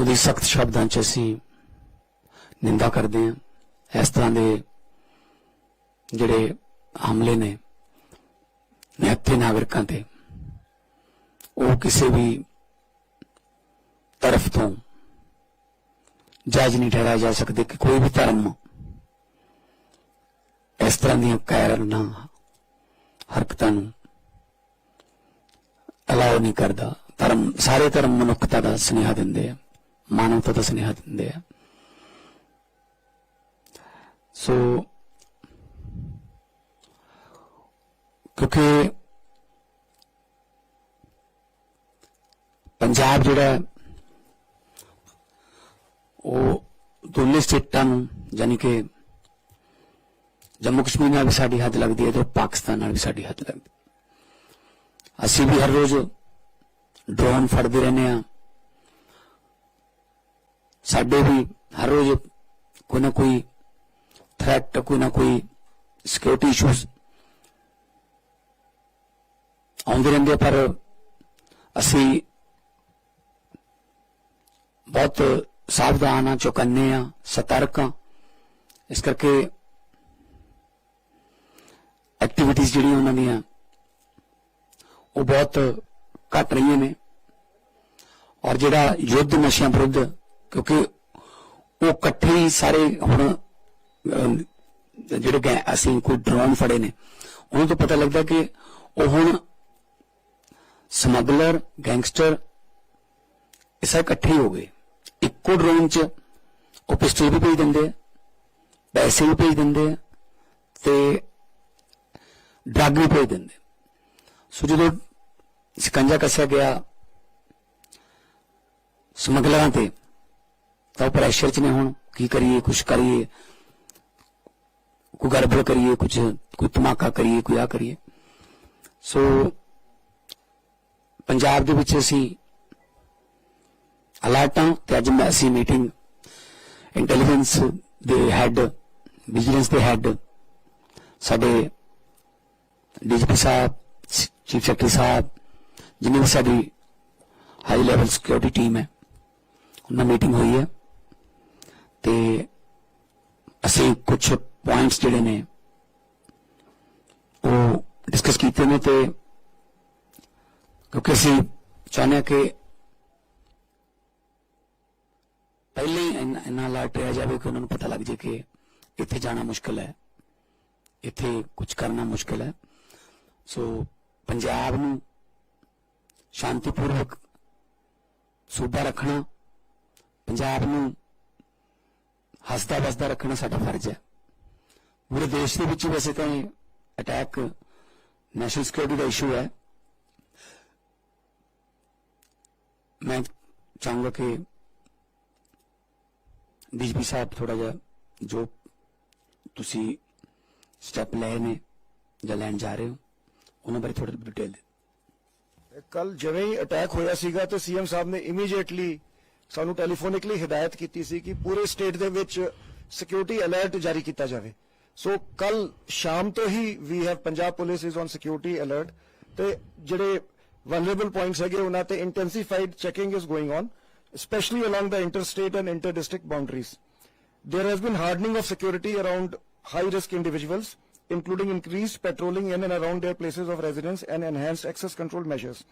ਉਹਦੀ ਸਖਤ ਸ਼ਬਦਾਂ 'ਚ ਅਸੀਂ ਨਿੰਦਾ ਕਰਦੇ ਹਾਂ। ਇਸ ਤਰ੍ਹਾਂ ਦੇ ਜਿਹੜੇ ਹਮਲੇ ਨੇ ਨਿਹੱਥੇ ਨਾਗਰਿਕਾਂ ਤੇ, ਉਹ ਕਿਸੇ ਵੀ ਤਰਫ ਤੋਂ ਜਾਇਜ਼ ਨਹੀਂ ਠਹਿਰਾਏ ਜਾ ਸਕਦੇ ਕਿ ਕੋਈ ਵੀ ਧਰਮ ਇਸ ਤਰ੍ਹਾਂ ਦੀਆਂ ਕਾਰਨ ਹਰਕਤਾਂ ਨੂੰ ਅਲਾਉ ਨਹੀਂ ਕਰਦਾ। ਧਰਮ, ਸਾਰੇ ਧਰਮ ਮਨੁੱਖਤਾ ਦਾ ਸੁਨੇਹਾ ਦਿੰਦੇ ਆ। ಮಾನವತಾದ ಸ್ನೇಹದಿಂದ. سو کیونکہ پنجاب جڑا ہے وہ دونوں سٹیٹاں یعنی کہ جموں کشمیر نال بھی ساری حد لگتی ہے تو پاکستان نال بھی ساری حد لگتی اسی بھی ہر روز ڈرون فڑتے رہنے ہیں ਸਾਡੇ ਵੀ ਹਰ ਰੋਜ਼ ਕੋਈ ਨਾ ਕੋਈ ਥ੍ਰੈਟ ਕੋਈ ਨਾ ਕੋਈ ਸਿਕਿਉਰਿਟੀ ਇਸ਼ੂਜ਼ ਆਉਂਦੇ ਰਹਿੰਦੇ ਪਰ ਅਸੀਂ ਬਹੁਤ ਸਾਵਧਾਨ ਆ, ਚੁਕੰਨੇ ਆ, ਸਤਰਕ ਆ। ਇਸ ਕਰਕੇ ਐਕਟੀਵਿਟੀਜ਼ ਜਿਹੜੀਆਂ ਉਹਨਾਂ ਦੀਆਂ, ਉਹ ਬਹੁਤ ਘਟ ਰਹੀਆਂ ਨੇ। ਔਰ ਜਿਹੜਾ ਯੁੱਧ ਨਸ਼ਿਆਂ ਵਿਰੁੱਧ ਕਿਉਂਕਿ ਉਹ ਇਕੱਠੇ ਹੀ ਸਾਰੇ ਹੁਣ ਜਿਹੜੇ ਅਸੀਂ ਕੋਈ ਡਰੋਨ ਫੜੇ ਨੇ, ਉਹਨਾਂ ਤੋਂ ਪਤਾ ਲੱਗਦਾ ਕਿ ਉਹ ਹੁਣ ਸਮਗਲਰ, ਗੈਂਗਸਟਰ, ਇਹ ਸਾਰੇ ਇਕੱਠੇ ਹੀ ਹੋ ਗਏ। ਇੱਕੋ ਡਰੋਨ 'ਚ ਉਹ ਪਿਸਟਲ ਵੀ ਭੇਜ ਦਿੰਦੇ ਆ, ਪੈਸੇ ਵੀ ਭੇਜ ਦਿੰਦੇ ਆ ਤੇ ਡਰੱਗ ਵੀ ਭੇਜ ਦਿੰਦੇ ਸੋ ਜਦੋਂ ਸ਼ਿਕੰਜਾ ਕੱਸਿਆ ਗਿਆ ਸਮਗਲਰਾਂ ਤੇ ਤਾਂ ਉਹ ਪ੍ਰੈਸ਼ਰ 'ਚ ਨੇ ਹੁਣ। ਕੀ ਕਰੀਏ, ਕੁਛ ਕਰੀਏ। ਕੋਈ ਗੜਬੜ ਕਰੀਏ ਕੁਝ ਕੋਈ ਧਮਾਕਾ ਕਰੀਏ, ਕੋਈ ਆ ਕਰੀਏ। ਸੋ ਪੰਜਾਬ ਦੇ ਵਿੱਚ ਅਸੀਂ ਅਲਰਟਾਂ ਤੇ ਅੱਜ ਮੈਂ ਅਸੀਂ ਮੀਟਿੰਗ ਇੰਟੈਲੀਜੈਂਸ ਦੇ ਹੈੱਡ ਵਿਜੀਲੈਂਸ ਦੇ ਹੈੱਡ ਸਾਡੇ ਡੀਜੀਪੀ ਸਾਹਿਬ ਚੀਫ ਸੈਕਟਰੀ ਸਾਹਿਬ, ਜਿੰਨੀ ਵੀ ਸਾਡੀ ਹਾਈ ਲੈਵਲ ਸਿਕਿਉਰਿਟੀ ਟੀਮ ਹੈ, ਉਹਨਾਂ ਮੀਟਿੰਗ ਹੋਈ ਹੈ। ਤੇ ਅਸੀਂ ਕੁਝ ਪੁਆਇੰਟਸ ਜਿਹੜੇ ਨੇ, ਉਹ ਡਿਸਕਸ ਕੀਤੇ ਨੇ ਤੇ ਕਿਉਂਕਿ ਅਸੀਂ ਚਾਹੁੰਦੇ ਹਾਂ ਕਿ ਪਹਿਲੇ ਹੀ ਇੰਨਾ- ਇੰਨਾ ਅਲਰਟ ਰਿਹਾ ਜਾਵੇ ਕਿ ਉਹਨਾਂ ਨੂੰ ਪਤਾ ਲੱਗ ਜੇ ਕਿ ਇੱਥੇ ਜਾਣਾ ਮੁਸ਼ਕਲ ਹੈ, ਇੱਥੇ ਕੁਝ ਕਰਨਾ ਮੁਸ਼ਕਲ ਹੈ। ਸੋ ਪੰਜਾਬ ਨੂੰ ਸ਼ਾਂਤੀਪੂਰਵਕ ਸੂਬਾ ਰੱਖਣਾ, ਪੰਜਾਬ ਨੂੰ ਹੱਸਦਾ ਵਸਦਾ ਰੱਖਣਾ ਸਾਡਾ ਫਰਜ਼ ਹੈ। ਪੂਰੇ ਦੇਸ਼ ਦੇ ਵਿੱਚ ਵੈਸੇ ਤਾਂ ਅਟੈਕ ਨੈਸ਼ਨਲ ਸਿਕਿਉਰਿਟੀ ਦਾ ਇਸ਼ੂ ਹੈ। ਮੈਂ ਚਾਹੂੰਗਾ ਕਿ ਡੀਜੀਪੀ ਸਾਹਿਬ ਥੋੜਾ ਜਿਹਾ ਜੋ ਤੁਸੀਂ ਸਟੈਪ ਲਏ ਨੇ ਜਾਂ ਲੈਣ ਜਾ ਰਹੇ ਹੋ, ਉਹਨਾਂ ਬਾਰੇ ਥੋੜਾ ਡਿਟੇਲ ਕੱਲ ਜਿਵੇਂ ਹੀ ਅਟੈਕ ਹੋਇਆ ਸੀਗਾ ਤੇ ਸੀਐਮ ਸਾਹਿਬ ਨੇ ਇਮੀਡੀਏਟਲੀ ਸਾਨੂੰ ਟੈਲੀਫੋਨਿਕਲੀ ਹਦਾਇਤ ਕੀਤੀ ਸੀ ਕਿ ਪੂਰੇ ਸਟੇਟ ਦੇ ਵਿੱਚ ਸਿਕਿਉਰਿਟੀ ਅਲਰਟ ਜਾਰੀ ਕੀਤਾ ਜਾਵੇ ਸੋ ਕੱਲ ਸ਼ਾਮ ਤੋਂ ਹੀ we have Punjab police is on security alert ਤੇ ਜਿਹੜੇ ਵਨਰੇਬਲ ਪੁਆਇੰਟਸ ਹੈਗੇ ਉਹਨਾਂ ਤੇ intensified checking is going on especially along the interstate and inter-district boundaries. There has been hardening of security around high-risk individuals, including increased patrolling in and around their places of residence and enhanced access control measures.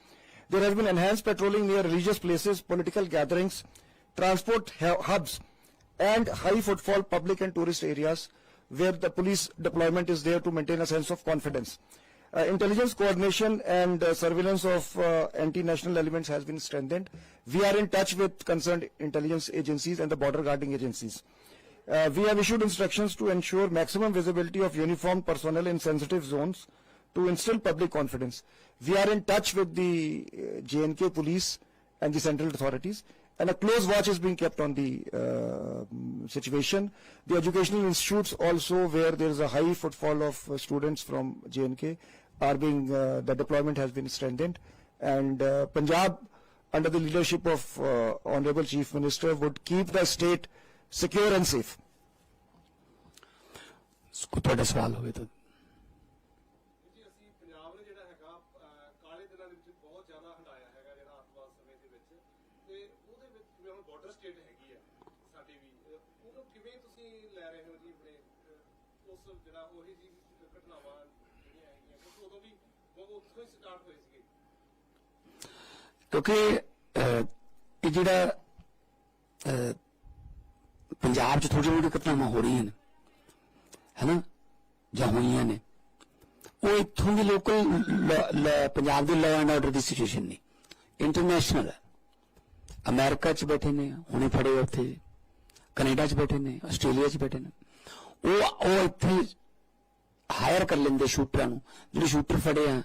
There has been enhanced patrolling near religious places, political gatherings, transport hubs, and high footfall public and tourist areas where the police deployment is there to maintain a sense of confidence. Uh, intelligence coordination and uh, surveillance of uh, anti-national elements has been strengthened. We are in touch with concerned intelligence agencies and the border guarding agencies. Uh, we have issued instructions to ensure maximum visibility of uniformed personnel in sensitive zones to instill public confidence. We are in touch with the uh, JNK police and the central authorities and a close watch is being kept on the uh, mm, situation. The educational institutes also where there is a high footfall of uh, students from JNK are being, uh, the deployment has been strengthened and uh, Punjab under the leadership of uh, Honorable Chief Minister would keep the state secure and safe. ਕੋਈ ਤੁਹਾਡਾ ਸਵਾਲ ਹੋਵੇ ਤਾਂ ਉਸ ਜਿਹੜਾ, ਉਹੀ ਜੀ ਘਟਨਾਵਾਂ ਜਿਹੜੀਆਂ ਹੈਗੀਆਂ, ਕਿਉਂਕਿ ਉਦੋਂ ਵੀ ਉਹ ਉੱਥੋਂ ਹੀ ਸਟਾਰਟ ਹੋਏ ਸੀਗੇ। ਕਿਉਂਕਿ ਇਹ ਜਿਹੜਾ ਪੰਜਾਬ 'ਚ ਥੋੜੀ ਥੋੜੀ ਘਟਨਾਵਾਂ ਹੋ ਰਹੀਆਂ ਨੇ, ਹੈਨਾ? ਜਾਂ ਹੋਈਆਂ ਨੇ। ਉਹ ਇੱਥੋਂ ਦੀ ਲੋਕਲ ਪੰਜਾਬ ਦੇ ਲਾਅ ਐਂਡ ਆਰਡਰ ਦੀ ਸਿਚੁਏਸ਼ਨ ਨਹੀਂ। ਇੰਟਰਨੈਸ਼ਨਲ ਹੈ। ਅਮਰੀਕਾ 'ਚ ਬੈਠੇ ਨੇ, ਹੁਣੇ ਫੜੇ ਉੱਥੇ। ਕੈਨੇਡਾ 'ਚ ਬੈਠੇ ਨੇ ਆਸਟ੍ਰੇਲੀਆ 'ਚ ਬੈਠੇ ਨੇ। ਉਹ ਉਹ ਇੱਥੇ ਹਾਇਰ ਕਰ ਲੈਂਦੇ ਸ਼ੂਟਰਾਂ ਨੂੰ। ਜਿਹੜੇ ਸ਼ੂਟਰ ਫੜੇ ਆ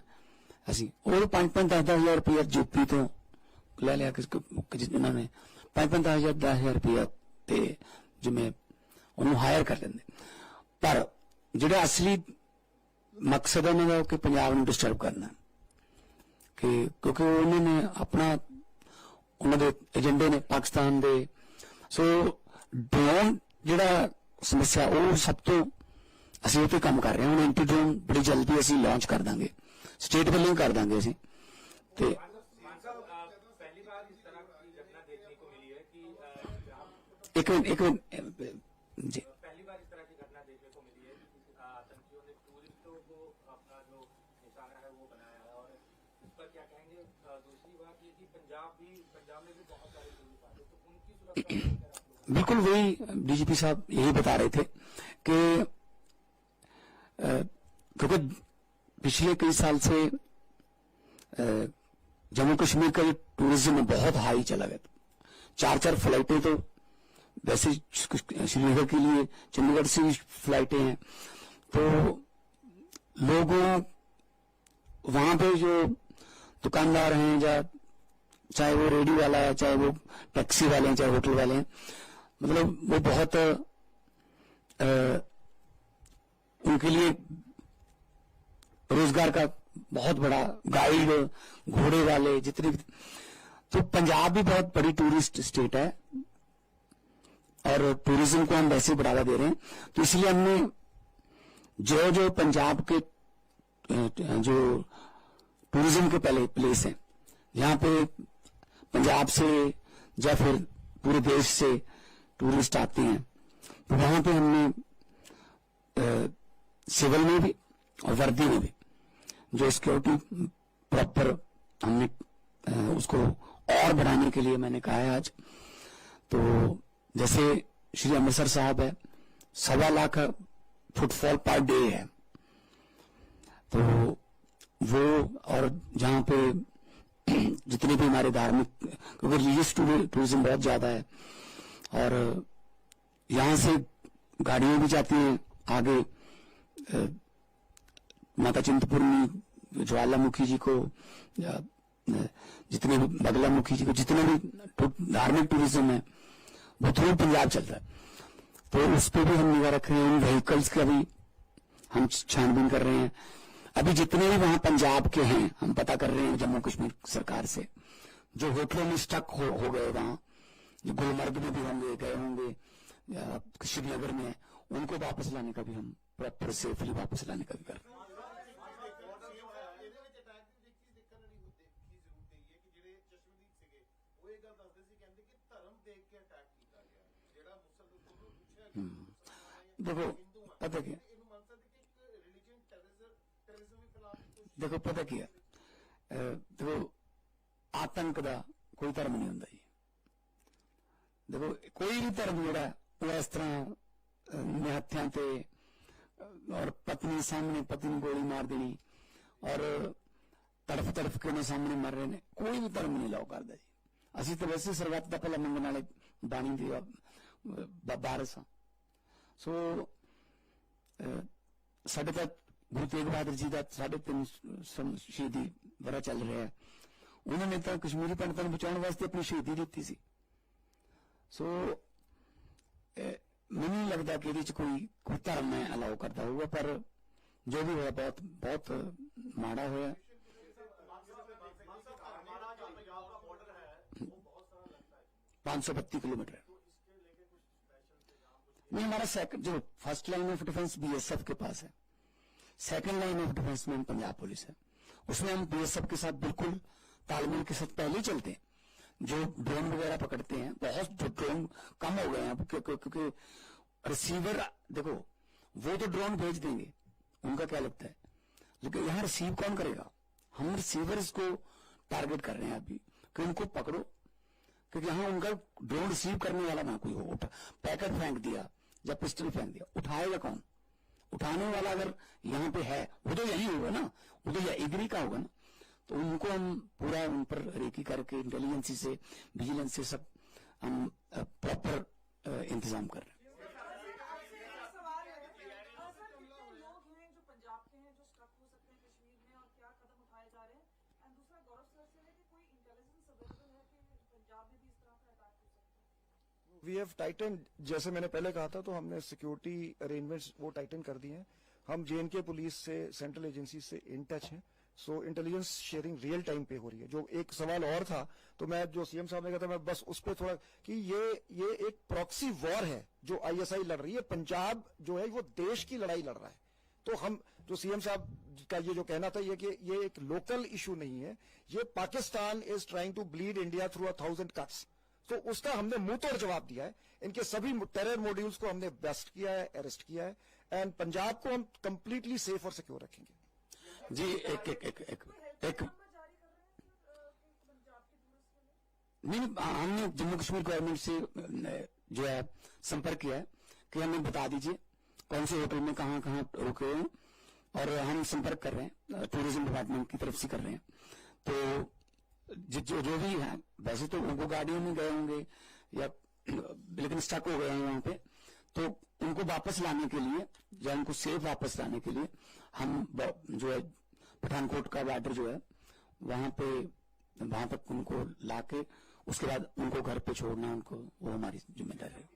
ਅਸੀਂ। ਉਹ 5-5 10-10000 ਰੁਪਏ ਜੀਪੀ ਤੋਂ ਲੈ ਲਿਆ ਕਿਸ ਜਿਨ੍ਹਾਂ ਨੇ। 5-5 10,000 10000 ਰੁਪਏ ਤੇ ਜਿਵੇਂ ਉਹਨੂੰ ਹਾਇਰ ਕਰ ਲੈਂਦੇ। ਪਰ ਜਿਹੜਾ ਅਸਲੀ ਮਕਸਦ ਉਹਨਾਂ ਦਾ ਉਹ ਕਿ ਪੰਜਾਬ ਨੂੰ ਡਿਸਟਰਬ ਕਰਨਾ। ਕਿ ਕਿਉਂਕਿ ਉਹਨਾਂ ਨੇ ਆਪਣਾ ਉਹਨਾਂ ਦੇ ਏਜੰਡੇ ਨੇ ਪਾਕਿਸਤਾਨ ਦੇ। ਸੋ ਡਰੋਨ ਜਿਹੜਾ ਸਮੱਸਿਆ ਉਹ ਸਭ ਤੋਂ ਅਸੀਂ ਉਹ ਤੇ ਕੰਮ ਕਰ ਰਹੇ ਹਾਂ ਹੁਣ ਐਂਟੀ ਡਰੋਨ ਬੜੀ ਜਲਦੀ ਅਸੀਂ ਲਾਂਚ ਕਰ ਦਾਂਗੇ ਸਟੇਟ ਵੱਲੋਂ ਹੀ ਕਰ ਦਾਂਗੇ ਅਸੀਂ ਤੇ मान साहब अ, पहली बार इस तरह की घटना देखने को मिली है कि अ, जहाँ ਇੱਕ ਮਿੰਟ ਇੱਕ ਮਿੰਟ ਅਹ, ਜੀ पहली बार इस तरह की घटना देखने को मिली है कि किसी आतंकियों ने टूरिस्टों को अपना जो निशाना है वो बनाया है और इस पर क्या कहेंगे अ, दूसरी बात ये कि पंजाब भी पंजाब में भी बहुत सारे टूरिस्ट आते हैं तो उनकी सुरक्षा بالکل وہی ڈی جی پی صاحب یہی بتا رہے تھے کہ کیونکہ پچھلے کئی سال سے جموں کشمیر کا ٹوریزم بہت ہائی چلا گیا تھا۔ چار چار فلائٹیں تو ویسے شری نگر کے لیے، چنڈی گڑھ سے فلائٹیں ہیں۔ تو لوگوں وہاں پہ جو دکاندار ہیں، یا چاہے وہ ریڈی والا ہے چاہے وہ ٹیکسی والے ہیں، چاہے ہوٹل والے ہیں مطلب وہ بہت ان کے لیے روزگار کا بہت بڑا گائیڈ، گھوڑے والے، جتنے بھی تو پنجاب بھی بہت بڑی ٹورسٹ اسٹیٹ ہے اور ٹوریزم کو ہم ویسے بڑھاوا دے رہے ہیں۔ تو اس لیے ہم نے جو جو پنجاب کے جو ٹوریزم کے پہلے پلیس ہیں، یہاں پہ پنجاب سے یا پھر پورے دیش سے ٹورسٹ آتے ہیں۔ تو وہاں پہ ہم نے سول میں بھی اور وردی میں بھی جو سیکورٹی پراپر ہم نے اس کو اور بڑھانے کے لیے میں نے کہا ہے آج۔ تو جیسے شری امرتسر صاحب ہے، سوا lakh footfall per day ہے۔ تو وہ اور جہاں پہ جتنے بھی ہمارے دھارمک، کیونکہ ریلیس ٹوریزم بہت زیادہ ہے۔ اور یہاں سے گاڑیوں بھی جاتی ہیں، آگے ماتا چنتپور میں جوالا مکھی جی کو جتنے بھی بگلا مکھی جی کو، جتنے بھی دھارمک ٹوریزم ہے، وہ تھرو پنجاب چل رہا ہے۔ تو اس پہ بھی ہم نگاہ رکھ رہے ہیں، ان وہیکلس کا بھی ہم چھان بین کر رہے ہیں۔ ابھی جتنے بھی وہاں پنجاب کے ہیں، ہم پتا کر رہے ہیں جموں کشمیر سرکار سے، جو ہوٹلوں میں اسٹک ہو گئے وہاں۔ जो गुलमर्ग में भी होंगे गए होंगे या श्रीनगर में हैं, उनको वापस लाने का भी हम प्रॉपर सेफली वापस लाने का भी कर रहे हैं ਇਹਦੇ ਵਿੱਚ ਅਟੈਕ ਦੀ ਇੱਕ ਚੀਜ਼ ਦੇਖਣ ਵਾਲੀ ਹੁੰਦੀ ਕੀ ਜ਼ਰੂਰਤ ਹੈ ਕਿ ਜਿਹੜੇ ਚਸ਼ਮਦੀਦ ਸੀਗੇ ਉਹ ਇਹ ਗੱਲ ਦੱਸਦੇ ਸੀ ਕਹਿੰਦੇ ਕਿ ਧਰਮ ਦੇਖ ਕੇ ਅਟੈਕ ਕੀਤਾ ਗਿਆ ਜਿਹੜਾ ਮੁਸਲਮਾਨ ਨੂੰ ਪੁੱਛਿਆ ਗਿਆ ਮੁਸਲਮਾਨ देखो ਹਿੰਦੂ ਆ पता क्या ਇਹਨੂੰ ਮੰਨ ਸਕਦੇ ਕਿ ਇੱਕ ਰਿਲੀਜੀਅਨ ਟੈਰਰਿਜ਼ਮ ਟੈਰਰਿਜ਼ਮ ਵੀ ਫੈਲਾਉਣ ਦੀ ਕੋਸ਼ਿਸ਼ ਦੇਖੋ ਪਤਾ ਕੀ ਹੈ ਅਹ ਦੇਖੋ ਆਤੰਕ ਦਾ ਕੋਈ ਧਰਮ ਨਹੀਂ ਹੁੰਦਾ ਜੀ ਦੇਖੋ ਕੋਈ ਵੀ ਧਰਮ ਜਿਹੜਾ ਹੈ, ਉਹ ਇਸ ਤਰ੍ਹਾਂ ਨਿਹੱਥਿਆਂ ਤੇ ਔਰ ਪਤਨੀ ਸਾਹਮਣੇ ਪਤੀ ਨੂੰ ਗੋਲੀ ਮਾਰ ਦੇਣੀ ਔਰ ਤੜਫ ਤੜਫ ਕੇ ਉਹਨਾਂ ਸਾਹਮਣੇ ਮਰ ਰਹੇ ਨੇ ਕੋਈ ਵੀ ਧਰਮ ਨਹੀਂ ਲਾਓ ਕਰਦਾ ਜੀ। ਅਸੀਂ ਤਾਂ ਵੈਸੇ ਸਰਬੱਤ ਦਾ ਭਲਾ ਮੰਗਣ ਵਾਲੇ ਬਾਣੀ ਦੇ ਬਾਰਸ ਹਾਂ। ਸੋ ਸਾਡੇ ਤਾਂ ਗੁਰੂ ਤੇਗ ਬਹਾਦਰ ਜੀ ਦਾ ਸਾਢੇ ਤਿੰਨ ਸ਼ਹੀਦੀ ਵਰਾ ਚੱਲ ਰਿਹਾ ਹੈ। ਉਹਨਾਂ ਨੇ ਤਾਂ ਕਸ਼ਮੀਰੀ ਪੰਡਤਾਂ ਨੂੰ ਬਚਾਉਣ ਵਾਸਤੇ ਆਪਣੀ ਸ਼ਹੀਦੀ ਦਿੱਤੀ ਸੀ। سو ਮੈਨੂੰ ਨਹੀਂ کہ ਕਿ ਇਹਦੇ کوئی ਕੋਈ ਕੋਈ ਧਰਮ ਹੈ ਅਲਾਉ ਕਰਦਾ پر جو بھی ہوا بہت بہت ਬਹੁਤ ہوا پانچ سو بتی کلو میٹر نہیں، ہمارا سیکنڈ جو first line of defence B S F کے پاس ہے۔ سیکنڈ لائن آف ڈیفنس میں پنجاب پولیس ہے اس میں ہم بی ایس ایف کے ساتھ بالکل تالمیل کے ساتھ پہلے چلتے ہیں۔ جو ڈرون وغیرہ پکڑتے ہیں، بہت جو ڈرون کم ہو گئے ہیں، کیونکہ ریسیور دیکھو، وہ تو ڈرون بھیج دیں گے، ان کا کیا لگتا ہے؟ لیکن یہاں ریسیو کون کرے گا؟ ہم ریسیورز کو ٹارگٹ کر رہے ہیں ابھی، کہ ان کو پکڑو، کیونکہ یہاں ان کا ڈرون ریسیو کرنے والا نہ کوئی ہو پیکٹ پھینک دیا یا پسٹل پھینک دیا، اٹھائے گا کون؟ اٹھانے والا اگر یہاں پہ ہے، وہ تو یہی ہوگا نا، وہ تو یا اگری کا ہوگا نا۔ تو ان کو ہم پورا ان پر ریکی کر کے انٹیلیجنسی سے ویجیلنس سے سب ہم پراپر انتظام کر رہے ہیں۔ وی ہیو ٹائٹن جیسے میں نے پہلے کہا تھا تو ہم نے سیکیورٹی ارینجمنٹس وہ ٹائٹن کر دیے ہیں۔ ہم جے اینڈ کے پولیس سے سینٹرل ایجنسی سے ان ٹچ ہیں۔ سو انٹیلیجنس شیئرنگ ریئل ٹائم پہ ہو رہی ہے جو ایک سوال اور تھا تو میں جو سی ایم صاحب نے کہا تھا میں بس اس پہ تھوڑا کہ یہ یہ ایک پروکسی وار ہے جو آئی ایس آئی لڑ رہی ہے پنجاب جو ہے وہ دیش کی لڑائی لڑ رہا ہے تو ہم جو سی ایم صاحب کا یہ جو کہنا تھا یہ کہ یہ ایک لوکل ایشو نہیں ہے یہ Pakistan is trying to bleed India through a thousand cuts تو اس کا ہم نے منہ توڑ جواب دیا ہے ان کے سبھی ٹیرر موڈیولز کو ہم نے بیسٹ کیا ہے اریسٹ کیا ہے اینڈ پنجاب کو ہم کمپلیٹلی سیف اور سیکیور رکھیں گے جی ایک ایک نہیں ہم نے جموں کشمیر گورنمنٹ سے جو ہے، سمپرک کیا ہے کہ ہمیں بتا دیجیے کون سے ہوٹل میں کہاں کہاں رکے ہوئے ہیں اور ہم سمپرک کر رہے ہیں، ٹوریزم ڈپارٹمنٹ کی طرف سے کر رہے ہیں۔ تو جو جو بھی ہے، ویسے تو ان کو گاڑیوں میں گئے ہوں گے یا، لیکن اسٹک ہو گئے ہیں وہاں پہ۔ تو ان کو واپس لانے کے لیے، یا ان کو سیف واپس لانے کے لیے ہم جو ہے तरफ से कर रहे हैं तो जो जो जो भी है वैसे तो उनको गाड़ियों में गए होंगे या लेकिन स्टक हो गए हैं वहां पे तो उनको वापस लाने के लिए या उनको सेफ वापस लाने के लिए हम ब- जो है पठानकोट का बॉर्डर जो है वहां पे वहां तक उनको लाके उसके बाद उनको घर पे छोड़ना उनको वो हमारी जिम्मेदारी है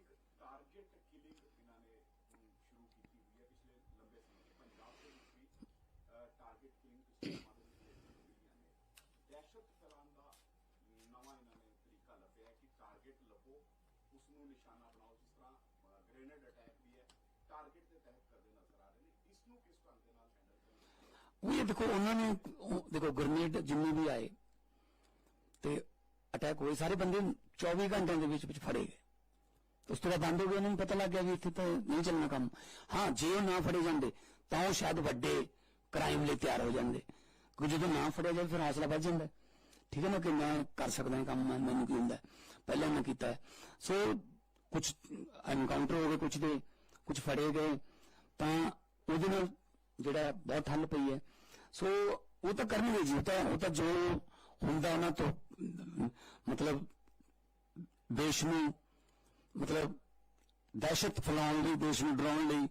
ਕਰਨਾ ਦੇਖੋ, ਉਹਨਾਂ ਨੇ ਦੇਖੋ ਗ੍ਰਨੇਡ ਜਿੰਨੇ ਵੀ ਆਏ ਤੇ ਅਟੈਕ ਹੋਏ, ਸਾਰੇ ਬੰਦੇ 24 ਘੰਟਿਆਂ ਦੇ ਵਿੱਚ ਵਿੱਚ ਫੜੇ ਗਏ। ਉਸ ਤੋਂ ਬਾਅਦ ਬੰਦ ਹੋ ਗਏ, ਉਹਨਾਂ ਨੂੰ ਪਤਾ ਲੱਗ ਗਿਆ ਵੀ ਇੱਥੇ ਤਾਂ ਨਹੀਂ ਚੱਲਣਾ ਕੰਮ। ਹਾਂ, ਜੇ ਉਹ ਨਾ ਫੜੇ ਜਾਂਦੇ, ਤਾਂ ਉਹ ਸ਼ਾਇਦ ਵੱਡੇ ਕ੍ਰਾਈਮ ਲਈ ਤਿਆਰ ਹੋ ਜਾਂਦੇ। ਕਿਉਂਕਿ ਜਦੋਂ ਨਾ ਫੜਿਆ ਜਾਵੇ, ਫਿਰ ਹੌਸਲਾ ਵੱਧ ਜਾਂਦਾ। ਠੀਕ ਹੈ ਨਾ, ਕਿ ਮੈਂ ਕਰ ਸਕਦਾ ਕੰਮ ਮੈਨੂੰ ਕੀ ਹੁੰਦਾ? ਪਹਿਲਾਂ ਮੈਂ ਕੀਤਾ। ਸੋ ਕੁਝ ਐਨਕਾਊਂਟਰ ਹੋ ਗਏ ਕੁਝ ਦੇ ਕੁਝ ਫੜੇ ਗਏ। ਤਾਂ ਉਹਦੇ ਨਾਲ ਜਿਹੜਾ ਬਹੁਤ ਹੱਲ ਪਈ ਹੈ। ਸੋ ਉਹ ਤਾਂ ਕਰਨਗੇ ਜੀ ਉਹ ਤਾਂ ਉਹ ਤਾਂ ਜੋ ਹੁੰਦਾ ਉਹਨਾਂ ਤੋਂ ਮਤਲਬ ਦੇਸ਼ ਨੂੰ ਮਤਲਬ ਦਹਿਸ਼ਤ ਫੈਲਾਉਣ ਲਈ ਦੇਸ਼ ਨੂੰ ਡਰਾਉਣ ਲਈ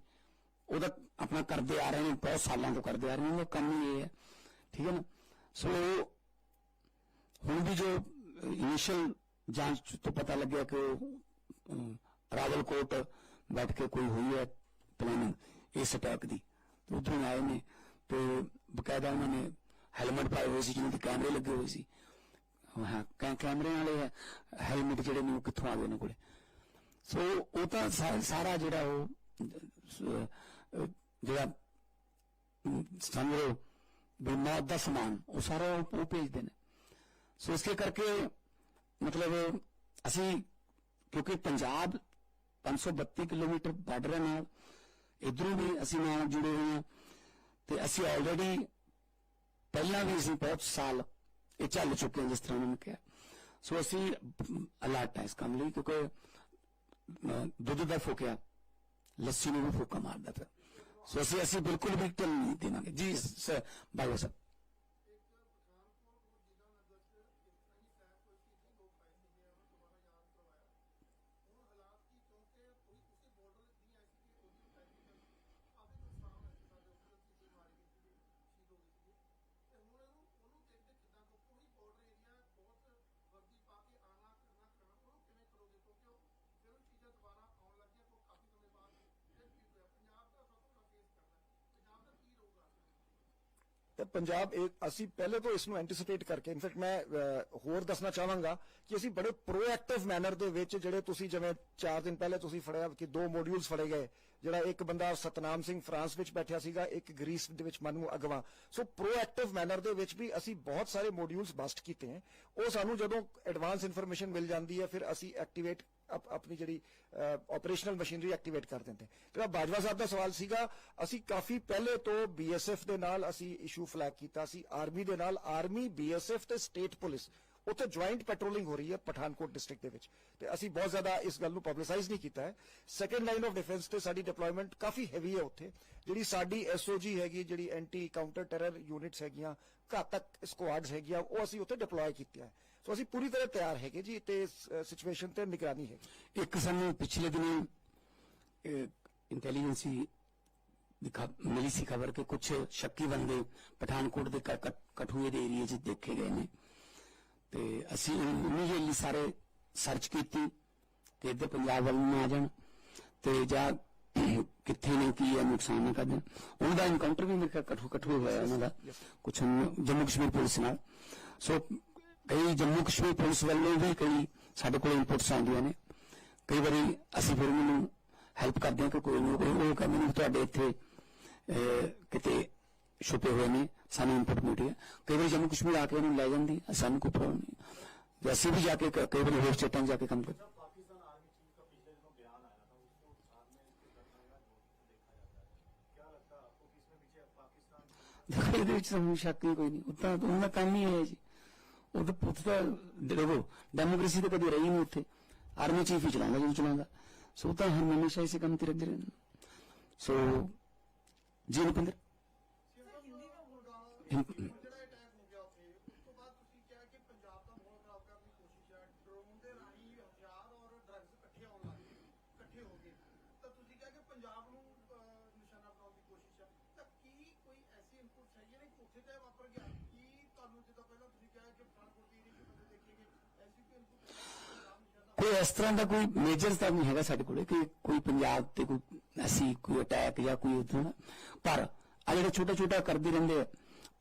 ਉਹਦਾ ਆਪਣਾ ਕਰਦੇ ਆ ਰਹੇ ਨੇ ਬਹੁਤ ਸਾਲਾਂ ਤੋਂ ਕਰਦੇ ਆ ਰਹੇ ਨੇ ਉਹਦਾ ਕੰਮ ਹੀ ਇਹ ਹੈ। ਠੀਕ ਹੈ ਨਾ? ਸੋ ਹੁਣ ਵੀ ਜੋ ਇਨੀਸ਼ੀਅਲ ਜਾਂਚ ਤੋਂ ਪਤਾ ਲੱਗਿਆ ਕਿ ਉਹ ਅਮ, ਰਾਵਲਕੋਟ ਬੈਠ ਕੇ ਕੋਈ ਹੋਈ ਹੈ ਪਲੈਨਿੰਗ ਇਸ ਅਟੈਕ ਦੀ ਤੇ ਉਧਰੋਂ ਆਏ ਨੇ ਤੇ ਬਕਾਇਦਾ ਉਹਨਾਂ ਨੇ ਹੈਲਮਟ ਪਾਏ ਹੋਏ ਸੀ ਜਿਹਨਾਂ ਦੇ ਕੈਮਰੇ ਲੱਗੇ ਹੋਏ ਸੀ। ਹਾਂ ਕੈਮਰੇ ਵਾਲੇ ਹੈਲਮਟ ਜਿਹੜੇ ਨੇ ਉਹ ਕਿੱਥੋਂ ਆ ਗਏ ਨੇ ਕੋਲੇ? ਸੋ ਉਹ ਤਾਂ ਸਾਰਾ ਜਿਹੜਾ ਉਹ ਜਿਹੜਾ ਅਮ, ਸਮਝ ਮੌਤ ਦਾ ਸਮਾਨ ਉਹ ਸਾਰਾ ਉਹ ਭੇਜਦੇ ਨੇ। ਸੋ ਇਸਕੇ ਕਰਕੇ ਮਤਲਬ ਅਸੀਂ ਕਿਉਂਕਿ ਪੰਜਾਬ 532 ਕਿਲੋਮੀਟਰ ਬਾਰਡਰ ਨਾਲ ਇਧਰੋਂ ਵੀ ਅਸੀਂ ਨਾਲ ਜੁੜੇ ਹੋਏ ਹਾਂ। ਤੇ ਅਸੀਂ ਆਲਰੇਡੀ ਪਹਿਲਾਂ ਵੀ ਅਸੀਂ ਬਹੁਤ ਸਾਲ ਇਹ ਚੱਲ ਚੁੱਕੇ ਹਾਂ ਜਿਸ ਤਰ੍ਹਾਂ ਉਹਨਾਂ ਨੇ ਕਿਹਾ। ਸੋ ਅਸੀਂ ਅਲਰਟ ਹਾਂ ਇਸ ਕੰਮ ਲਈ ਕਿਉਂਕਿ ਦੁੱਧ ਦਾ ਫੋਕਿਆ, ਲੱਸੀ ਨੂੰ ਵੀ ਫੋਕਾ ਮਾਰਦਾ ਫਿਰ ਸੋ ਅਸੀਂ ਅਸੀਂ ਬਿਲਕੁਲ ਵੀ ਢਿੱਲ ਨਹੀਂ ਦੇਵਾਂਗੇ। ਜੀ ਬਾਬਾ ਸਾਹਿਬ ਇੱਕ ਪਠਾਨਕੋਟ ਨੂੰ ਜ਼ਿਲ੍ਹਾ ਨਗਰ ਚ ਇਸ ਤਰ੍ਹਾਂ ਹੀ ਟੈਕ ਕੋਈ ਸੀ ਲੋਕ ਪਾਏ ਸੀਗੇ ਉਹਨੂੰ ਦੁਬਾਰਾ ਯਾਦ ਕਰਵਾਇਆ ਹੁਣ ਹਾਲਾਤ ਕੀ ਕਿਉਂਕਿ ਕੋਈ ਉਸੇ ਬਾਰਡਰ ਦੀ ਐਸੀ ਕਿ ਉਹਦੀ ਟੈਕਨੀਕਲ ਕਾਫੀ ਨੁਕਸਾਨ ਹੈ ਸਾਡੇ ਉੱਪਰ ਚੀਜ਼ੇ ਮਾਰੀ ਗਈ ਸੀ ਸ਼ਹੀਦ ਹੋ ਗਈ ਸੀ ਤੇ ਹੁਣ ਇਹਨੂੰ ਉਹਨੂੰ ਦੇਖਦੇ ਕਿਦਾਂ ਕਿਉਂਕਿ ਉਹੀ ਬਾਰਡਰ ਏਰੀਆ ਬਹੁਤ ਵਰਦੀ ਪਾ ਕੇ ਆਣਾ ਕਰਨਾ ਕਰਾਉਣਾ ਉਹਨੂੰ ਕਿਵੇਂ ਕਰੋਗੇ ਕਿਉਂਕਿ ਉਹ ਫਿਰ ਉਹ ਚੀਜ਼ਾਂ ਦੁਬਾਰਾ ਆਉਣ ਲੱਗੀਆਂ ਕੋਈ ਕਾਫੀ ਸਮੇਂ ਬਾਅਦ ਫਿਰ ਕੀ ਹੋਇਆ ਪੰਜਾਬ ਦਾ ਸਭ ਤੋਂ ਵੱਡਾ ਫੇਸ ਕਰਨਾ ਪੰਜਾਬ ਦਾ ਕੀ ਰਹੂਗਾ ਤੇ ਪੰਜਾਬ ਇਹ ਅਸੀਂ ਪਹਿਲੇ ਤੋਂ ਇਸ ਨੂੰ ਐਂਟੀਸਪੇਟ ਕਰਕੇ ਇਨਫੈਕਟ ਮੈਂ ਹੋਰ ਦੱਸਣਾ ਚਾਹਾਂਗਾ ਕਿ ਅਸੀਂ ਬੜੇ ਪ੍ਰੋਐਕਟਿਵ ਮੈਨਰ ਦੇ ਵਿੱਚ ਜਿਹੜੇ ਤੁਸੀਂ ਜਿਵੇਂ 4 ਦਿਨ ਪਹਿਲੇ ਤੁਸੀਂ ਫੜਿਆ ਕਿ ਦੋ ਮੋਡਿਊਲਸ ਫੜੇ ਗਏ, ਜਿਹੜਾ ਇੱਕ ਬੰਦਾ ਸਤਨਾਮ ਸਿੰਘ ਫਰਾਂਸ ਵਿੱਚ ਬੈਠਿਆ ਸੀਗਾ, ਇੱਕ ਗ੍ਰੀਸ ਦੇ ਵਿੱਚ ਮਨੂ ਅਗਵਾ। ਸੋ ਪ੍ਰੋਐਕਟਿਵ ਮੈਨਰ ਦੇ ਵਿੱਚ ਵੀ ਅਸੀਂ ਬਹੁਤ ਸਾਰੇ ਮੋਡਿਊਲਸ ਬਸਟ ਕੀਤੇ ਹੈ। ਉਹ ਸਾਨੂੰ ਜਦੋਂ ਐਡਵਾਂਸ ਇਨਫੋਰਮੇਸ਼ਨ ਮਿਲ ਜਾਂਦੀ ਹੈ, ਫਿਰ ਅਸੀਂ ਐਕਟੀਵੇਟ ਆਪਣੀ ਜਿਹੜੀ ਆਪਰੇਸ਼ਨਲ ਮਸ਼ੀਨਰੀ ਐਕਟੀਵੇਟ ਕਰ ਦਿੰਦੇ। ਜਿਹੜਾ ਬਾਜਵਾ ਸਾਹਿਬ ਦਾ ਸਵਾਲ ਸੀਗਾ, ਅਸੀਂ ਕਾਫੀ ਪਹਿਲੇ ਤੋਂ ਬੀਐਸਐਫ ਦੇ ਨਾਲ ਅਸੀਂ ਇਸ਼ੂ ਫਲੈਗ ਕੀਤਾ ਸੀ ਆਰਮੀ ਦੇ ਨਾਲ। ਆਰਮੀ ਬੀਐਸਐਫ ਤੇ ਸਟੇਟ ਪੁਲਿਸ ਉੱਥੇ ਜੁਆਇੰਟ ਪੈਟਰੋਲਿੰਗ ਹੋ ਰਹੀ ਹੈ ਪਠਾਨਕੋਟ ਡਿਸਟ੍ਰਿਕਟ ਦੇ ਵਿੱਚ। ਤੇ ਅਸੀਂ ਬਹੁਤ ਜ਼ਿਆਦਾ ਇਸ ਗੱਲ ਨੂੰ ਪਬਲਿਸਾਈਜ਼ ਨਹੀਂ ਕੀਤਾ ਹੈ। ਸੈਕੰਡ ਲਾਈਨ ਆਫ ਡਿਫੈਂਸ ਤੇ ਸਾਡੀ ਡਿਪਲੋਇਮੈਂਟ ਕਾਫੀ ਹੈਵੀ ਹੈ ਉੱਥੇ। ਜਿਹੜੀ ਸਾਡੀ ਐਸਓਜੀ ਹੈਗੀ, ਜਿਹੜੀ ਐਂਟੀ ਕਾਊਂਟਰ ਟੈਰਰ ਯੂਨਿਟਸ ਹੈਗੀਆਂ, ਘਾਤਕ ਸਕੁਆਡਸ ਹੈਗੀਆਂ, ਉਹ ਅਸੀਂ ਉੱਥੇ ਡਿਪਲੋਏ ਕੀਤੀਆਂ ਹੈ। ਸੋ ਅਸੀਂ ਪੂਰੀ ਤਰ੍ਹਾਂ ਤਿਆਰ ਹੈਗੇ ਜੀ ਤੇ ਸਿਚੁਏਸ਼ਨ ਤੇ ਨਿਗਰਾਨੀ ਹੈਗੀ। ਇੱਕ ਸਾਨੂੰ ਪਿਛਲੇ ਦਿਨੀ ਇੰਟੈਲੀਜੈਂਸੀ ਮਿਲੀ ਸੀ ਖਬਰ ਕਿ ਕੁਝ ਸ਼ੱਕੀ ਬੰਦੇ ਪਠਾਨਕੋਟ ਦੇ ਕਠੂਏ ਦੇ ਏਰੀਏ 'ਚ ਦੇਖੇ ਗਏ ਨੇ। ਤੇ ਅਸੀਂ ਇਮੀਡੀਏਟਲੀ ਸਾਰੇ ਸਰਚ ਕੀਤੀ ਕਿ ਇੱਧਰ ਪੰਜਾਬ ਵੱਲ ਨੂੰ ਆ ਜਾਣ ਤੇ ਜਾਂ ਕਿੱਥੇ ਨੇ ਕੀ ਹੈ ਨੁਕਸਾਨ ਨਾ ਕਰ ਦੇਣ ਉਹਨਾਂ ਦਾ ਐਨਕਾਊਂਟਰ ਵੀ ਮੇਰੇ ਖਿਆਲ ਕਠੂ ਕਠੂਏ ਹੋਇਆ ਉਹਨਾਂ ਦਾ। ਕੁਝ ਜੰਮੂ ਕਸ਼ਮੀਰ ਪੁਲਿਸ ਨਾਲ। ਸੋ ਕਈ ਜੰਮੂ ਕਸ਼ਮੀਰ ਪੁਲਿਸ ਵੱਲੋਂ ਵੀ ਕਈ ਸਾਡੇ ਕੋਲ ਇਨਪੁਟਸ ਆਉਂਦੀਆਂ ਨੇ ਕਈ ਵਾਰੀ ਅਸੀਂ ਫਿਰ ਉਹਨਾਂ ਨੂੰ ਹੈਲਪ ਕਰਦੇ ਹਾਂ ਕਿ ਕੋਈ ਨਾ ਕੋਈ ਉਹ ਕਹਿੰਦੇ ਨੇ ਵੀ ਤੁਹਾਡੇ ਇੱਥੇ ਅਹ, ਕਿਤੇ ਛੁਪੇ ਹੋਏ ਨੇ ਸਾਨੂੰ ਇਨਪੁਟ ਮਿਲਦੀ ਹੈ ਕਈ ਵਾਰੀ ਜੰਮੂ ਕਸ਼ਮੀਰ ਆ ਕੇ ਉਹਨੂੰ ਲੈ ਜਾਂਦੀ ਹੈ, ਸਾਨੂੰ ਕੋਈ ਪ੍ਰੋਬਲਮ ਨਹੀਂ ਤੇ ਅਸੀਂ ਵੀ ਜਾ ਕੇ ਕ- ਕਈ ਵਾਰੀ ਹੋਰ ਸਟੇਟਾਂ 'ਚ ਜਾ ਕੇ ਕੰਮ ਕਰਦੇ पाकिस्तान आर्मी चीफ का पिछले दिनों बयान आया था उसको सामने इसके करने का देखा जाता है क्या लगता है आपको ਉਹ ਤਾਂ ਪੁੱਤ ਤਾਂ ਦੇਖੋ ਡੈਮੋਕ੍ਰੇਸੀ ਤਾਂ ਕਦੀ ਰਹੀ ਨਹੀਂ ਉੱਥੇ। ਆਰਮੀ ਚੀਫ ਹੀ ਚਲਾਉਂਦਾ ਜਦੋਂ ਚਲਾਉਂਦਾ। ਸੋ ਤਾਂ ਹਰ ਹਮੇਸ਼ਾ ਇਸੇ ਕੰਮ ਤੇ ਰਹਿੰਦੇ ਰਹਿੰਦੇ। ਸੋ ਜੀ ਨੁਪਿੰਦਰ ਹਿੰਦ- ਜਿਹੜਾ ਅਟੈਕ ਹੋ ਗਿਆ ਉੱਥੇ ਉਸ ਤੋਂ ਬਾਅਦ ਤੁਸੀਂ ਕਿਹਾ ਕਿ ਪੰਜਾਬ ਦਾ ਮਾਹੌਲ ਖਰਾਬ ਕਰਨ ਦੀ ਕੋਸ਼ਿਸ਼ ਹੈ। ਡਰੋਨ ਦੇ ਰਾਹੀਂ ਹਥਿਆਰ ਔਰ ਡਰੱਗਸ ਇਕੱਠੇ ਆਉਣ ਲੱਗ ਗਏ ਇਕੱਠੇ ਹੋ ਗਏ ਤਾਂ ਤੁਸੀਂ ਕਿਹਾ ਕਿ ਪੰਜਾਬ ਨੂੰ ਅਹ, ਨਿਸ਼ਾਨਾ ਬਣਾਉਣ ਦੀ ਕੋਸ਼ਿਸ਼ ਹੈ। ਤਾਂ ਕੀ ਕੋਈ ਐਸੀ ਇਨਪੁਟ ਹੈਗੀ ਨੇ ਉੱਥੇ ਤੇ ਵਾਪਰ ਗਿਆ? ਜਿੱਦਾਂ ਪਹਿਲਾਂ ਤੁਸੀਂ ਕਿਹਾ ਕਿ ਪਠਾਨਕੋਟ ਦੀ ਏਰੀਆ ਬੰਦੇ ਦੇਖੇ ਗਏ ਐਸੀ ਕੋਈ ਇਨਪੁਟ ਕੋਈ ਇਸ ਤਰ੍ਹਾਂ ਦਾ ਕੋਈ ਮੇਜਰ ਤਾਂ ਨਹੀਂ ਹੈਗਾ ਸਾਡੇ ਕੋਲੇ ਕਿ ਕੋਈ ਪੰਜਾਬ ਤੇ ਕੋਈ ਐਸੀ ਕੋਈ ਅਟੈਕ ਜਾਂ ਕੋਈ ਉਦੋਂ ਪਰ ਆ ਜਿਹੜੇ ਛੋਟਾ ਛੋਟਾ ਕਰਦੇ ਰਹਿੰਦੇ ਆ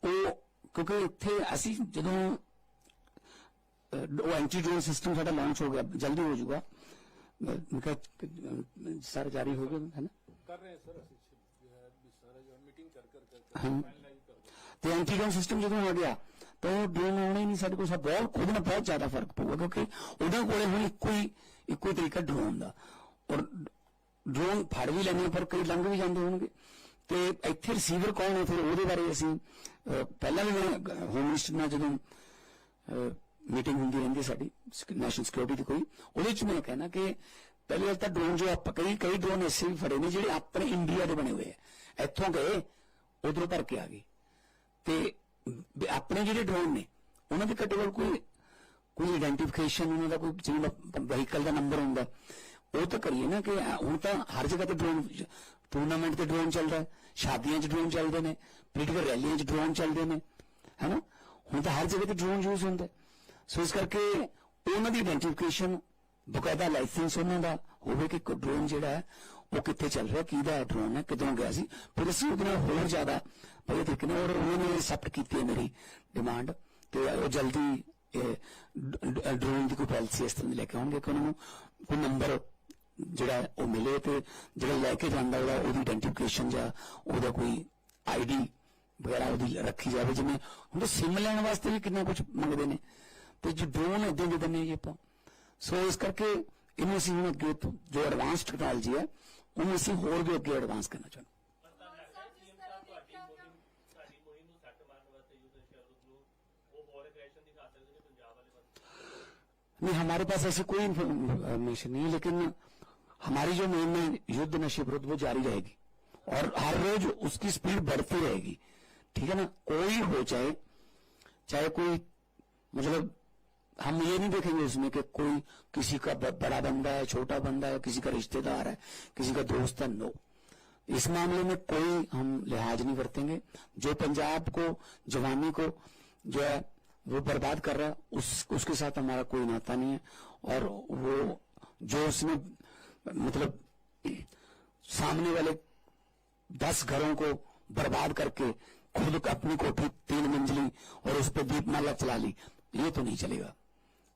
ਉਹ ਕਿਉਂਕਿ ਇੱਥੇ ਅਸੀਂ ਜਦੋਂ ਉਹ ਐਂਟੀ ਡਰੋਨ ਸਿਸਟਮ ਸਾਡਾ ਲਾਂਚ ਹੋ ਗਿਆ ਜਲਦੀ ਹੋ ਜਾਊਗਾ ਸਰ ਜਾਰੀ ਹੋ ਗਿਆ ਹੈ ਨਾ ਕਰ ਰਹੇ ਹਾਂ ਸਰ ਅਸੀਂ ਹੈ ਸਾਰਾ ਜੋ ਮੀਟਿੰਗ ਕਰ ਕਰ ਕਰ ਹਾਂ। ਫਾਈਨਲਾਈਜ਼ ਕਰ ਰਹੇ ਹਾਂ। ਤੇ ਐਂਟੀ ਡਰੋਨ ਸਿਸਟਮ ਜਦੋਂ ਆ ਗਿਆ ਤਾਂ ਉਹ ਡਰੋਨ ਆਉਣਾ ਹੀ ਨਹੀਂ, ਸਾਡੇ ਕੋਲ ਸਭ ਬਹੁਤ ਉਹਦੇ ਨਾਲ ਬਹੁਤ ਜ਼ਿਆਦਾ ਫ਼ਰਕ ਪਊਗਾ, ਕਿਉਂਕਿ ਉਹਦੇ ਕੋਲੇ ਹੁਣ ਇੱਕੋ ਹੀ ਇੱਕੋ ਹੀ ਤਰੀਕਾ ਡਰੋਨ ਦਾ। ਔਰ ਡਰੋਨ ਫੜ ਵੀ ਲੈਣੇ ਪਰ ਕਈ ਲੰਘ ਵੀ ਜਾਂਦੇ ਹੋਣਗੇ। ਤੇ ਇੱਥੇ ਰਿਸੀਵਰ ਕੌਣ ਹੈ? ਫਿਰ ਉਹਦੇ ਬਾਰੇ ਅਸੀਂ ਪਹਿਲਾਂ ਵੀ ਮੈਂ ਹੋਮ ਮਿਨਿਸਟਰ ਨਾਲ ਜਦੋਂ ਮੀਟਿੰਗ ਹੁੰਦੀ ਰਹਿੰਦੀ ਸਾਡੀ ਨੈਸ਼ਨਲ ਸਿਕਿਉਰਿਟੀ ਦੀ ਕੋਈ, ਉਹਦੇ ਚ ਮੈਂ ਕਹਿਣਾ ਕਿ ਪਹਿਲੇ ਤਾਂ ਡਰੋਨ ਜੋ ਆਪਾਂ, ਕਈ ਕਈ ਡਰੋਨ ਐਸੇ ਵੀ ਫੜੇ ਨੇ ਜਿਹੜੇ ਆਪਣੇ ਇੰਡੀਆ ਦੇ ਬਣੇ ਹੋਏ ਆ। ਇੱਥੋਂ ਗਏ, ਉਧਰੋਂ ਭਰ ਕੇ ਆ ਗਏ। ਤੇ ਆਪਣੇ ਜਿਹੜੇ ਡਰੋਨ ਨੇ, ਉਹਨਾਂ ਦੇ ਘੱਟੋ ਘੱਟ ਕੋਈ ਕੋਈ ਆਇਡੈਂਟੀਫਿਕੇਸ਼ਨ ਉਹਨਾਂ ਦਾ ਕੋਈ ਜਿਵੇਂ ਵਹੀਕਲ ਦਾ ਨੰਬਰ ਹੁੰਦਾ ਉਹ ਤਾਂ ਕਰੀਏ ਨਾ ਕਿ ਹੁਣ ਤਾਂ ਹਰ ਜਗ੍ਹਾ ਤੇ ਡਰੋਨ ਟੂਰਨਾਮੈਂਟ ਤੇ ਡਰੋਨ ਚੱਲਦਾ ਹੈ, ਸ਼ਾਦੀਆਂ 'ਚ ਡਰੋਨ ਚੱਲਦੇ ਨੇ ਪੋਲੀਟੀਕਲ ਰੈਲੀਆਂ 'ਚ ਡਰੋਨ ਚੱਲਦੇ ਨੇ, ਹੈਨਾ? ਹੁਣ ਤਾਂ ਹਰ ਜਗ੍ਹਾ ਤੇ ਡਰੋਨ ਯੂਜ਼ ਹੁੰਦਾ ਸੋ ਇਸ ਕਰਕੇ ਉਹਨਾਂ ਦੀ ਆਇਡੈਂਟੀਫਿਕੇਸ਼ਨ ਬਕਾਇਦਾ ਲਾਇਸੈਂਸ ਉਹਨਾਂ ਦਾ ਹੋਵੇ ਕਿ ਡਰੋਨ ਜਿਹੜਾ ਹੈ ਉਹ ਕਿੱਥੇ ਚੱਲ ਰਿਹਾ ਕਿਹਦਾ ਡਰੋਨ ਹੈ ਕਿਦੋਂ ਗਿਆ ਸੀ। ਫਿਰ ਅਸੀਂ ਉਹਦੇ ਨਾਲ ਹੋਰ ਜ਼ਿਆਦਾ ਬੜੇ ਤਰੀਕੇ ਨਾਲ ਉਹਨਾਂ ਨੇ ਐਕਸੈਪਟ ਕੀਤੀ ਹੈ ਮੇਰੀ ਡਿਮਾਂਡ ਤੇ ਉਹ ਜਲਦੀ ਡਰੋਨ ਦੀ ਕੋਈ ਪਾਲਿਸੀ ਇਸ ਤਰ੍ਹਾਂ ਦੀ ਲੈ ਕੇ ਆਉਣਗੇ ਕਿ ਉਹਨਾਂ ਨੂੰ ਕੋਈ ਨੰਬਰ ਜਿਹੜਾ ਉਹ ਮਿਲੇ ਤੇ ਜਿਹੜਾ ਲੈ ਕੇ ਜਾਂਦਾ ਉਹਦਾ ਉਹਦੀ ਆਇਡੈਂਟੀਫਿਕੇਸ਼ਨ ਜਾਂ ਉਹਦਾ ਕੋਈ ਆਈਡੀ ਵਗੈਰਾ ਉਹਦੀ ਰੱਖੀ ਜਾਵੇ। ਜਿਵੇਂ ਹੁਣ ਤਾਂ ਸਿਮ ਲੈਣ ਵਾਸਤੇ ਵੀ ਕਿੰਨਾ ਕੁਝ ਮੰਗਦੇ ਨੇ। ਤੇ ਜੋ ਡਰੋਨ ਇਦਾਂ ਦੇ ਦਿੰਦੇ ਜੀ ਆਪਾਂ। ਸੋ ਇਸ ਕਰਕੇ ਇਹਨੂੰ ਅਸੀਂ ਹੁਣ ਅੱਗੇ ਤੋਂ ਜੋ ਐਡਵਾਂਸ ਟੈਕਨੋਲੋਜੀ ਹੈ ਹੁਣ ਅਸੀਂ ਹੋਰ ਵੀ ਅੱਗੇ ਐਡਵਾਂਸ ਕਰਨਾ ਚਾਹੁੰਦੇ نہیں، ہمارے پاس ایسی کوئی انفارمیشن نہیں ہے، لیکن ہماری جو مہم ہے، یدھ نشیب رد وہ جاری رہے گی۔ اور ہر روز اس کی سپیڈ بڑھتی رہے گی۔ ٹھیک ہے نا؟ کوئی ہو چاہے چاہے کوئی مطلب ہم یہ نہیں دیکھیں گے اس میں کہ کوئی کسی کا بڑا بندہ ہے، چھوٹا بندہ ہے، کسی کا رشتہ دار ہے، کسی کا دوست ہے، نو. اس معاملے میں کوئی ہم لحاظ نہیں کرتے گے۔ جو پنجاب کو، جوانی کو جو ہے وہ برباد کر رہا ہے، اس اس کے ساتھ ہمارا کوئی ناتا نہیں ہے۔ اور وہ جو اس نے مطلب سامنے والے دس گھروں کو برباد کر کے خود اپنی کوٹھی تین منزلی اور اس پہ دیپ مالا چلا لی، یہ تو نہیں چلے گا۔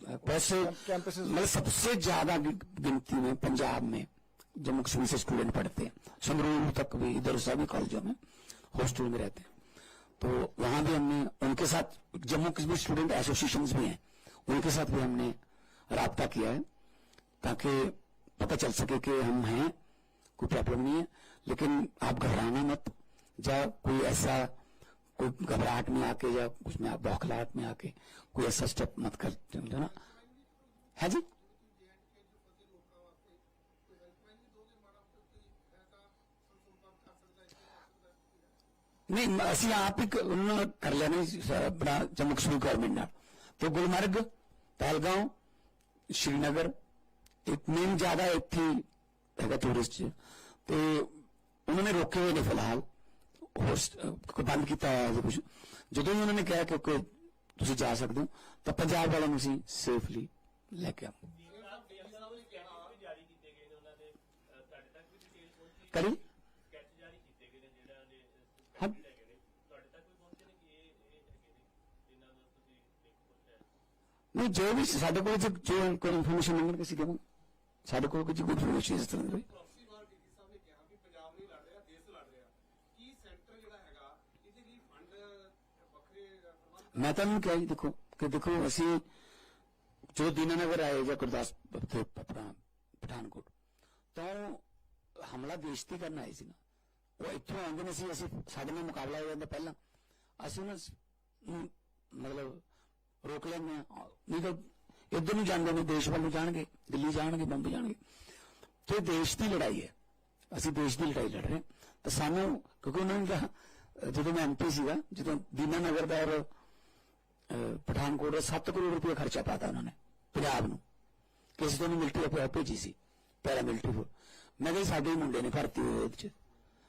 پیسے مطلب سب سے زیادہ گنتی میں پنجاب میں جموں کشمیر سے اسٹوڈینٹ پڑھتے ہیں سمرول تک بھی ادھر سبھی کالجوں میں ہاسٹل میں رہتے ہیں۔ تو وہاں بھی ہم نے ان کے ساتھ جموں کشمیر اسٹوڈینٹ ایسوسیشن بھی ہیں۔ ان کے ساتھ بھی ہم نے رابطہ کیا ہے تاکہ پتہ چل سکے کہ ہم ہیں کوئی پرابلم نہیں ہے لیکن آپ گھبرانے مت۔ جا کوئی ایسا کوئی گھبراہٹ میں آ کے یا کچھ میں بوکھلاہٹ میں آ کے کوئی ایسا اسٹیپ مت کرتے نا؟ ہے جی؟ نہیں، اسی آپ ہی کر لینا اپنا جموں کشمیر گورنمنٹ نال تو گلمرگ، پہلگاؤں شری نگر ایک مین زیادہ ایک تھی ٹورسٹ تو انہوں نے روکے ہوئے نے فی الحال۔ ਬੰਦ ਕੀਤਾ ਹੈ ਜਾਂ ਕੁਝ ਜਦੋਂ ਹੀ ਉਹਨਾਂ ਨੇ ਕਿਹਾ ਕਿ ਕੋਈ ਤੁਸੀਂ ਜਾ ਸਕਦੇ ਹੋ ਤਾਂ ਪੰਜਾਬ ਵਾਲਿਆਂ ਨੂੰ ਅਸੀਂ ਸੇਫਲੀ ਲੈ ਕੇ ਆਵਾਂਗੇ ਜਾਰੀ ਕੀਤੇ ਗਏ ਨੇ ਉਹਨਾਂ ਦੇ ਅਹ, ਤੁਹਾਡੇ ਤੱਕ ਵੀ ਡਿਟੇਲ ਪਹੁੰਚੀ ਕਰੀ ਸਕੈਚ ਜਾਰੀ ਕੀਤੇ ਗਏ ਨੇ ਜਿਹੜਾ ਨੇ ਹਾਂ। ਸਸਪੈਂਡਡ ਹੈਗੇ ਨੇ ਤੁਹਾਡੇ ਤੱਕ ਵੀ ਪਹੁੰਚੇ ਨੇ ਕਿ ਇਹ ਇਹ ਹੈਗੇ ਨੇ ਜਿਨ੍ਹਾਂ ਦਾ ਤੁਸੀਂ ਲਿੰਕ ਪੁੱਛਿਆ ਨਹੀਂ ਜੋ ਵੀ ਸਾਡੇ ਕੋਲ ਜੋ ਜੋ ਕੋਈ ਇਨਫੋਰਮੇਸ਼ਨ ਮੰਗਣਗੇ ਅਸੀਂ ਦੇਵਾਂਗੇ ਸਾਡੇ ਕੋਲ ਕੋਈ ਕੋਈ ਇਨਫੋਰਮੇਸ਼ਨ ਇਸ ਤਰ੍ਹਾਂ ਦੀ ਮੈਂ ਤਾਂ ਉਹਨੂੰ ਕਿਹਾ ਜੀ, ਦੇਖੋ, ਕਿ ਦੇਖੋ, ਅਸੀਂ ਜਦੋਂ ਦੀਨਾਨਗਰ ਆਏ ਜਾਂ ਗੁਰਦਾਸ ਤੇ ਆਪਣਾ ਪਠਾਨਕੋਟ, ਤਾਂ ਹਮਲਾ ਦੇਸ਼ ਤੇ ਕਰਨ ਆਏ ਸੀ ਨਾ। ਉਹ ਇੱਥੋਂ ਆਉਂਦੇ ਨੇ ਸੀ, ਅਸੀਂ ਸਾਡੇ ਨਾਲ ਮੁਕਾਬਲਾ ਹੋ ਜਾਂਦਾ ਪਹਿਲਾਂ। ਅਸੀਂ ਉਹਨਾਂ ਮਤਲਬ ਰੋਕ ਲੈਂਦੇ ਹਾਂ। ਨਹੀਂ ਤਾਂ ਇੱਧਰ ਨੂੰ ਜਾਂਦੇ ਨੇ, ਦੇਸ਼ ਵੱਲ ਨੂੰ ਜਾਣਗੇ, ਦਿੱਲੀ ਜਾਣਗੇ, ਬੰਬਈ ਜਾਣਗੇ। ਤੇ ਦੇਸ਼ ਦੀ ਲੜਾਈ ਹੈ। ਅਸੀਂ ਦੇਸ਼ ਦੀ ਲੜਾਈ ਲੜ ਰਹੇ ਤਾਂ ਸਾਨੂੰ, ਕਿਉਂਕਿ ਉਹਨਾਂ ਨੇ ਤਾਂ, ਜਦੋਂ ਮੈਂ ਐਮਪੀ ਸੀਗਾ, ਜਦੋਂ ਦੀਨਾਨਗਰ ਦਾ ਔਰ ਪਠਾਨਕੋਟ ਦਾ 7 ਕਰੋੜ ਰੁਪਏ ਖਰਚਾ ਪਾਤਾ ਉਹਨਾਂ ਨੇ, ਪੰਜਾਬ ਨੂੰ। ਕਿਸੇ ਤੋਂ ਮਿਲਟਰੀ ਅਪੇ ਭੇਜੀ ਸੀ ਪੈਰਾ ਮਿਲਟਰੀ ਫੋਰ ਮੈਂ ਕਿਹਾ ਸਾਡੇ ਮੁੰਡੇ ਨੇ ਭਰਤੀ ਹੋਏ ਉਹਦੇ ਚ।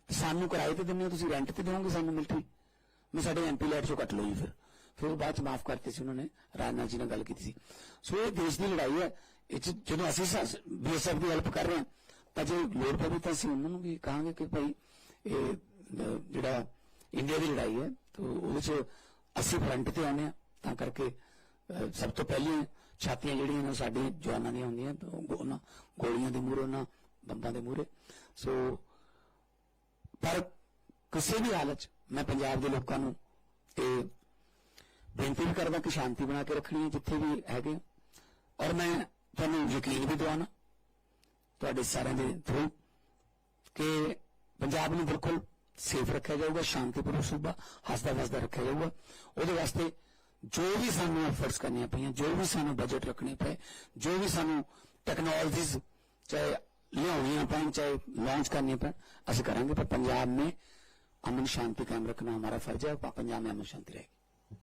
ਸਾਨੂੰ ਕਿਰਾਏ ਤੇ ਦਿੰਦੇ ਹੋ, ਤੁਸੀਂ ਰੈਂਟ ਤੇ ਦਿਓਗੇ ਸਾਨੂੰ ਮਿਲਟਰੀ ਮੈਂ ਸਾਡੇ ਐਮਪੀ ਲੈਟ ਚੋਂ ਕੱਟ ਲਓ ਜੀ ਫਿਰ। ਫਿਰ ਉਹ ਬਾਅਦ ਚ ਮਾਫ ਕਰਤੇ ਸੀ ਉਹਨਾਂ ਨੇ, ਰਾਜਨਾਥ ਜੀ ਨਾਲ ਗੱਲ ਕੀਤੀ ਸੀ। ਸੋ ਇਹ ਦੇਸ਼ ਦੀ ਲੜਾਈ ਹੈ। ਇਹ 'ਚ ਜਦੋਂ ਅਸੀਂ ਬੀਐਸਐਫ ਦੀ ਹੈਲਪ ਕਰ ਰਹੇ ਹਾਂ, ਤਾਂ ਜੇ ਲੋੜ ਪਵੇ ਤਾਂ ਅਸੀਂ ਉਹਨਾਂ ਨੂੰ ਵੀ ਕਹਾਂਗੇ ਕਿ ਭਾਈ ਇਹ ਜਿਹੜਾ ਇੰਡੀਆ ਦੀ ਲੜਾਈ ਹੈ, ਤਾਂ ਉਹਦੇ ਚ ਅਸੀਂ ਫਰੰਟ ਤੇ ਆਉਂਦੇ ਹਾਂ। ਤਾਂ ਕਰਕੇ ਸਭ ਤੋਂ ਪਹਿਲੀਆਂ ਛਾਤੀਆਂ ਜਿਹੜੀਆਂ ਨੇ ਸਾਡੇ ਜਵਾਨਾਂ ਦੀਆਂ ਹੁੰਦੀਆਂ, ਤਾਂ ਉਹਨਾਂ ਗੋਲੀਆਂ ਦੇ ਮੂਹਰੇ, ਉਹਨਾਂ ਬੰਬਾਂ ਦੇ ਮੂਹਰੇ। ਸੋ, ਪਰ ਕਿਸੇ ਵੀ ਹਾਲਤ 'ਚ ਮੈਂ ਪੰਜਾਬ ਦੇ ਲੋਕਾਂ ਨੂੰ ਇਹ ਬੇਨਤੀ ਵੀ ਕਰਦਾ ਕਿ ਸ਼ਾਂਤੀ ਬਣਾ ਕੇ ਰੱਖਣੀ ਹੈ ਜਿੱਥੇ ਵੀ ਹੈਗੇ। ਔਰ ਮੈਂ ਤੁਹਾਨੂੰ ਯਕੀਨ ਵੀ ਦਿਵਾਉਣਾ ਤੁਹਾਡੇ ਸਾਰਿਆਂ ਦੇ ਥਰੂ ਕਿ ਪੰਜਾਬ ਨੂੰ ਬਿਲਕੁਲ ਸੇਫ ਰੱਖਿਆ ਜਾਊਗਾ, ਸ਼ਾਂਤੀਪੂਰਨ ਸੂਬਾ ਹੱਸਦਾ ਵਸਦਾ ਰੱਖਿਆ ਜਾਊਗਾ। ਉਹਦੇ ਵਾਸਤੇ ਜੋ ਵੀ ਸਾਨੂੰ ਐਫਰਟਸ ਕਰਨੀਆਂ ਪਈਆਂ ਜੋ ਵੀ ਸਾਨੂੰ ਬਜਟ ਰੱਖਣੇ ਪਏ ਜੋ ਵੀ ਸਾਨੂੰ ਟੈਕਨੋਲੋਜੀਜ਼ ਚਾਹੇ ਲਿਆਉਣੀਆਂ ਪੈਣ ਚਾਹੇ ਲਾਂਚ करनी पैन ਅਸੀਂ ਕਰਾਂਗੇ पर पंजाब में अमन शांति कायम रखना हमारा फर्ज है और पंजाब में अमन शांति रहेगी